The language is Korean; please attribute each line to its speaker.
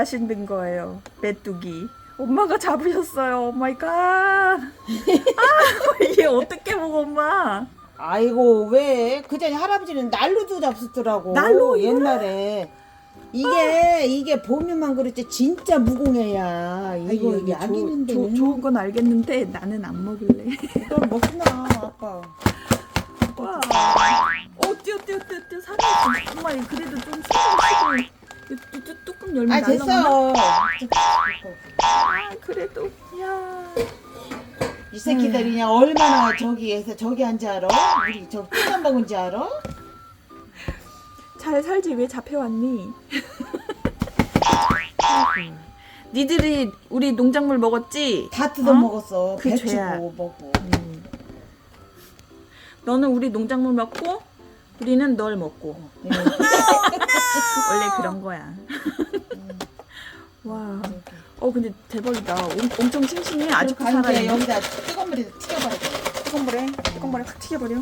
Speaker 1: 맛있는 거예요. 메뚜기. 엄마가 잡으셨어요. 오 마이 갓. 아, 이게 어떻게 먹어, 엄마?
Speaker 2: 아이고 왜? 그 전에 할아버지는 난로도 잡수더라고.
Speaker 1: 난로
Speaker 2: 옛날에. 이게 이게 보면만 그렇지 진짜 무공해야. 이거
Speaker 1: 아이고,
Speaker 2: 약
Speaker 1: 조- 좋은 건 알겠는데 나는 안 먹을래.
Speaker 2: 너 먹나 아빠.
Speaker 1: 와. 어, 뛰어, 뛰어, 뛰어, 뛰어. 사람 이 그래도 좀 뚜- 뚜- 뚜껑 열면
Speaker 2: 아? 됐어.
Speaker 1: 아, 그래도. 야.
Speaker 2: 이 새끼들이 그냥 얼마나 저기에서 저기 한지 알아? 우리 저 뜯어 먹은지 알아?
Speaker 1: 잘 살지 왜 잡혀왔니? 니들이 우리 농작물 먹었지?
Speaker 2: 다 뜯어
Speaker 1: 어?
Speaker 2: 먹었어.
Speaker 1: 그
Speaker 2: 배추고
Speaker 1: 죄야.
Speaker 2: 먹고.
Speaker 1: 너는 우리 농작물 먹고 우리는 널 먹고
Speaker 2: 네.
Speaker 1: 원래 그런 거야. 와, 어 근데 대박이다. 엄, 엄청 싱싱해. 아직도
Speaker 2: 가는데
Speaker 1: 살아있네.
Speaker 2: 여기다 뜨거운 물에 튀겨버려.
Speaker 1: 뜨거운 물에 뜨거운 물에 확 튀겨버려.